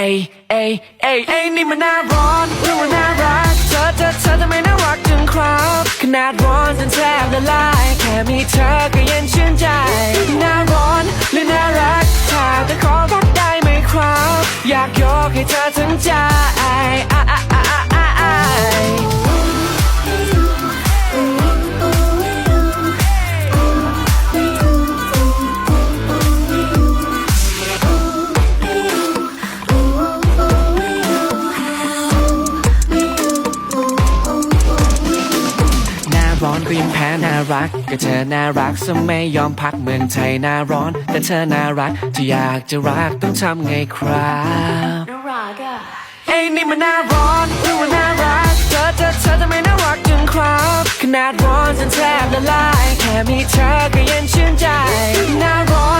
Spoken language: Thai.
เอ้ยเอ้ยเอ้ยเอ้ยนี่มันน่าร้อนหรือว่าน่ารัก เธอเธอเธอทำไมน่ารักจังครับขนาดร้อนจนแทบละลายแค่มีเธอก็เย็นชื่นใจน่าร้อนหรือน่ารักถ้าแต่ขอรักได้ไหมครับ อยากยกให้เธอทั้งใจ ร้อนก็ยังแพ้น่ารัก ก็เธอน่ารักซะไม่ยอมพักเมืองไทยหน้าร้อน แต่เธอน่ารักที่อยากจะรักต้องทำไงครับน่ารักอะเอ้ยนี่มันหน้าร้อนหรือว่าน่ารักเธอเธอเธอทำไมน่ารักจังครับขนาดร้อนจนแทบละลายแค่มีเธอก็เย็นชื่นใจหน้าร้อน